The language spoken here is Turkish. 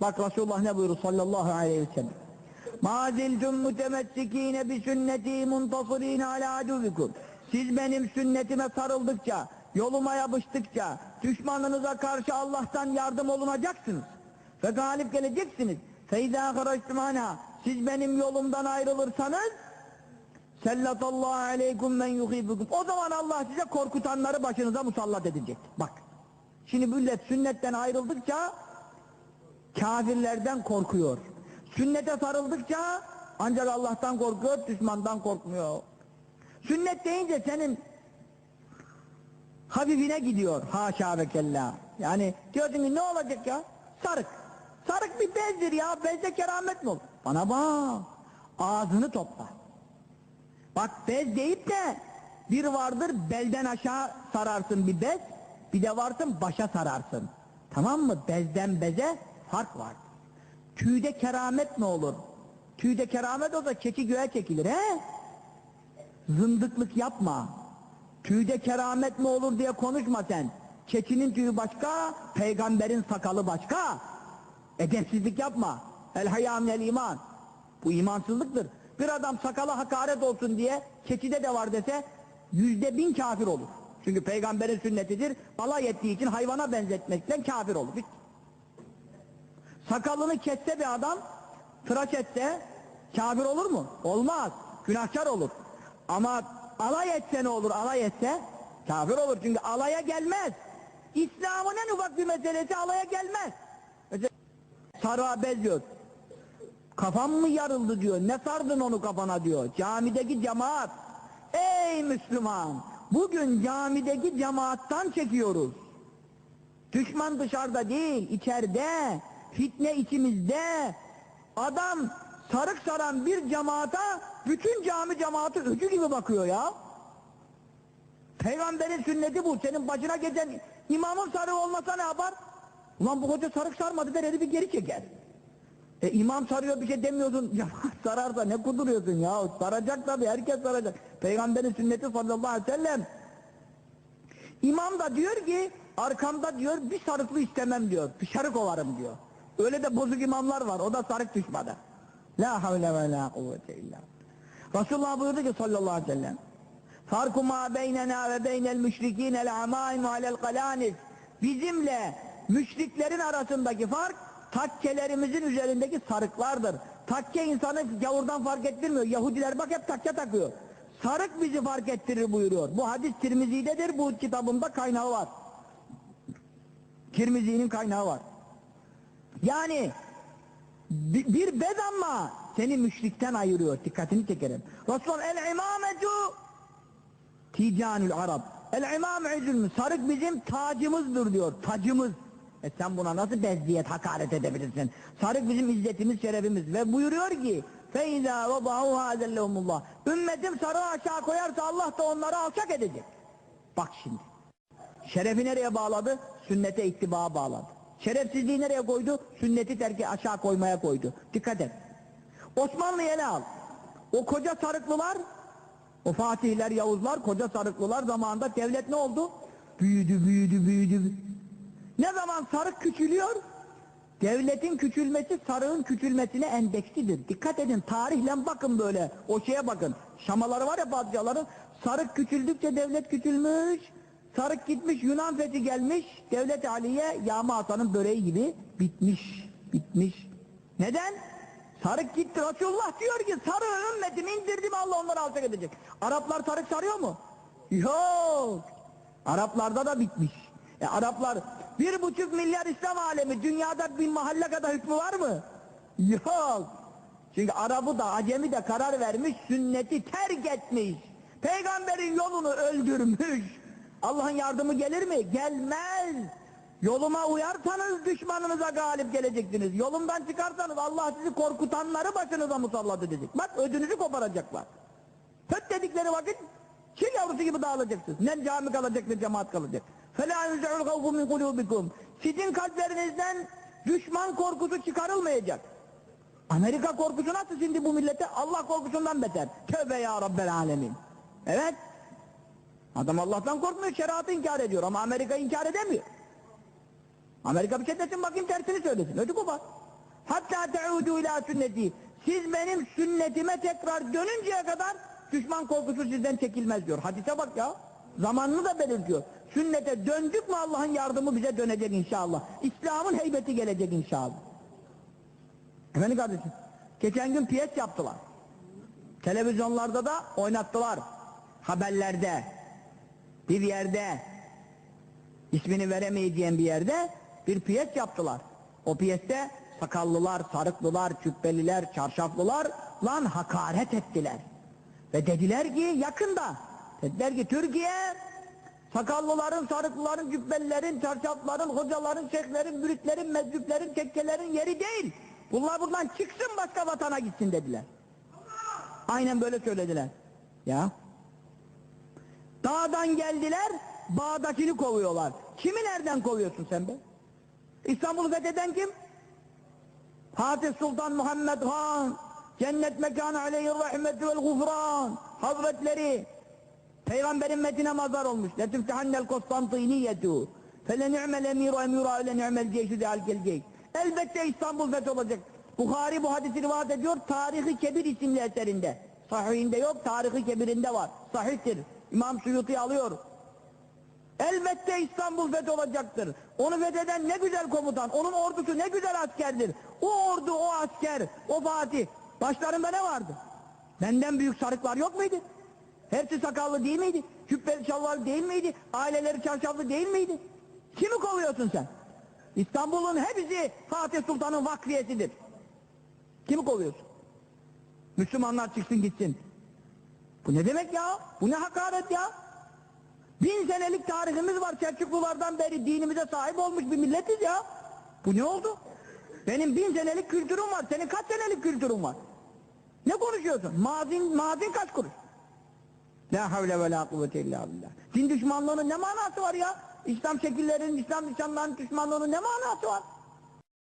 Bak Resulullah ne buyurur sallallahu aleyhi ve sellem. Ziltum mutemessikine bi sünneti muntasirine ala aduvikum. Siz benim sünnetime sarıldıkça, yoluma yapıştıkça, düşmanınıza karşı Allah'tan yardım olunacaksınız. Ve galip geleceksiniz. Feyza haraçtumana. Siz benim yolumdan ayrılırsanız, Sellatallahu aleykum men yuhibukum. O zaman Allah size korkutanları başınıza musallat edecek. Bak. Şimdi millet sünnetten ayrıldıkça kafirlerden korkuyor. Sünnete sarıldıkça ancak Allah'tan korkuyor, düşmandan korkmuyor. Sünnet deyince senin hafifine gidiyor. Haşa ve kella. Yani diyorsun ki ne olacak ya? Sarık. Sarık bir bezdir ya. Bezde keramet mi olur? Bana bak. Ağzını topla. Bak bez deyip de bir vardır belden aşağı sararsın bir bez. Bir de varsın başa sararsın. Tamam mı? Bezden beze fark var. Tüyde keramet ne olur? Tüyde keramet olsa çeki göğe çekilir he? Zındıklık yapma. Tüyde keramet mi olur diye konuşma sen. Keçinin tüyü başka, peygamberin sakalı başka. Edepsizlik yapma. El hayam el iman. Bu imansızlıktır. Bir adam sakala hakaret olsun diye keçide de var dese yüzde bin kafir olur. Çünkü peygamberin sünnetidir. Alay ettiği için hayvana benzetmekten kafir olur. Bitti. Sakalını kesse bir adam, tıraş etse kafir olur mu? Olmaz. Günahkar olur. Ama alay etse ne olur? Alay etse kafir olur. Çünkü alaya gelmez. İslam'ın en ufak bir meselesi alaya gelmez. Mesela sarığa beziyor. Kafam mı yarıldı diyor. Ne sardın onu kafana diyor. Camideki cemaat. Ey Müslüman! Bugün camideki cemaattan çekiyoruz. Düşman dışarıda değil, içeride. Fitne içimizde. Adam sarık saran bir cemaata bütün cami cemaati öcü gibi bakıyor ya. Peygamberin sünneti bu. Senin başına geçen imamın sarığı olmasa ne yapar? Ulan bu hoca sarık sarmadı der bir geri çeker. E imam sarıyor bir şey demiyorsun. Cemaat sararsa ne kuduruyorsun ya? Saracak tabii herkes saracak. Peygamberin sünneti sallallahu aleyhi ve sellem. İmam da diyor ki arkamda diyor bir sarıklı istemem diyor. Bir sarık ovarım diyor. Öyle de bozuk imamlar var. O da sarık düşmadı. La havle ve la kuvvete illa. Resulullah buyurdu ki sallallahu aleyhi ve sellem. Farku ma beynena ve beynel müşrikînel amâim alel kalânis. Bizimle müşriklerin arasındaki fark takkelerimizin üzerindeki sarıklardır. Takke insanı gavurdan fark ettirmiyor. Yahudiler bak hep takke takıyor. Sarık bizi fark ettirir buyuruyor. Bu hadis Tirmizi'dedir. Bu kitabımda kaynağı var. Tirmizi'nin kaynağı var. Yani bi- bir bez ama seni müşrikten ayırıyor. Dikkatini çekerim. Resulullah el imametu ticanül arab. El imam sarık bizim tacımızdır diyor. Tacımız. E sen buna nasıl bezdiyet hakaret edebilirsin? Sarık bizim izzetimiz, şerefimiz. Ve buyuruyor ki فَاِذَا وَضَعُهَا اَذَلَّهُمُ اللّٰهِ Ümmetim sarığı aşağı koyarsa Allah da onları alçak edecek. Bak şimdi. Şerefi nereye bağladı? Sünnete ittiba bağladı. Şerefsizliği nereye koydu? Sünneti terki aşağı koymaya koydu. Dikkat et. Osmanlı'yı ele al. O koca sarıklılar, o Fatihler, Yavuzlar, koca sarıklılar zamanında devlet ne oldu? Büyüdü, büyüdü, büyüdü. Ne zaman sarık küçülüyor? Devletin küçülmesi sarığın küçülmesine endeksidir. Dikkat edin tarihle bakın böyle o şeye bakın. Şamaları var ya padişahların sarık küçüldükçe devlet küçülmüş. Sarık gitmiş Yunan fethi gelmiş. Devlet Aliye Yağma Hasan'ın böreği gibi bitmiş. Bitmiş. Neden? Sarık gitti. Resulullah diyor ki sarığı ümmetimi indirdim Allah onları alçak edecek. Araplar sarık sarıyor mu? Yok. Araplarda da bitmiş. E Araplar bir buçuk milyar İslam alemi dünyada bir mahalle kadar hükmü var mı? Yok. Çünkü Arap'ı da Acemi de karar vermiş sünneti terk etmiş. Peygamberin yolunu öldürmüş. Allah'ın yardımı gelir mi? Gelmez. Yoluma uyarsanız düşmanınıza galip geleceksiniz. Yolumdan çıkarsanız Allah sizi korkutanları başınıza musallat edecek. Bak ödünüzü koparacaklar. Höt dedikleri vakit çil yavrusu gibi dağılacaksınız. Ne cami kalacak ne cemaat kalacak. فَلَا يُزَعُ الْخَوْفُ مِنْ قُلُوبِكُمْ Sizin kalplerinizden düşman korkusu çıkarılmayacak. Amerika korkusu nasıl şimdi bu millete? Allah korkusundan beter. Tövbe ya Rabbel alemin. Evet. Adam Allah'tan korkmuyor, şeriatı inkar ediyor ama Amerika inkar edemiyor. Amerika bir şey desin bakayım tersini söylesin. Ödü kopar. Hatta teudu ila sünneti. Siz benim sünnetime tekrar dönünceye kadar düşman korkusu sizden çekilmez diyor. Hadise bak ya. Zamanını da belirtiyor. Sünnete döndük mü Allah'ın yardımı bize dönecek inşallah. İslam'ın heybeti gelecek inşallah. Efendim kardeşim, geçen gün piyes yaptılar. Televizyonlarda da oynattılar. Haberlerde, bir yerde, ismini veremeyeceğim bir yerde bir piyes yaptılar. O piyeste sakallılar, sarıklılar, cübbeliler, çarşaflılar lan hakaret ettiler. Ve dediler ki yakında, dediler ki Türkiye sakallıların, sarıklıların, cübbelilerin, çarşafların, hocaların, şeyhlerin, müritlerin, meczuplerin, tekkelerin yeri değil. Bunlar buradan çıksın başka vatana gitsin dediler. Aynen böyle söylediler. Ya. Dağdan geldiler, bağdakini kovuyorlar. Kimi nereden kovuyorsun sen be? İstanbul'u fetheden kim? Fatih Sultan Muhammed Han, cennet mekanı aleyhi rahmetü vel gufran, hazretleri, Peygamberin Medine mazar olmuş. Letüftehannel Konstantiniyetu. Fele ni'mel emiru emira öyle ni'mel ceyşü de alkel ceyş. Elbette İstanbul feth olacak. Bukhari bu hadisi rivayet ediyor. Tarihi Kebir isimli eserinde. Sahihinde yok, Tarihi Kebir'inde var. Sahihtir. İmam Suyuti alıyor. Elbette İstanbul feth olacaktır. Onu fetheden ne güzel komutan, onun ordusu ne güzel askerdir. O ordu, o asker, o Fatih. Başlarında ne vardı? Benden büyük sarıklar yok muydu? Hepsi sakallı değil miydi? Cübbeli şalvarlı değil miydi? Aileleri çarşaflı değil miydi? Kimi kovuyorsun sen? İstanbul'un hepsi Fatih Sultan'ın vakfiyesidir. Kimi kovuyorsun? Müslümanlar çıksın gitsin. Bu ne demek ya? Bu ne hakaret ya? Bin senelik tarihimiz var Selçuklulardan beri dinimize sahip olmuş bir milletiz ya. Bu ne oldu? Benim bin senelik kültürüm var. Senin kaç senelik kültürün var? Ne konuşuyorsun? Mazin, mazin kaç kuruş? La havle ve la kuvvete illa billah. Din düşmanlığının ne manası var ya? İslam şekillerinin, İslam insanlarının düşmanlığının ne manası var?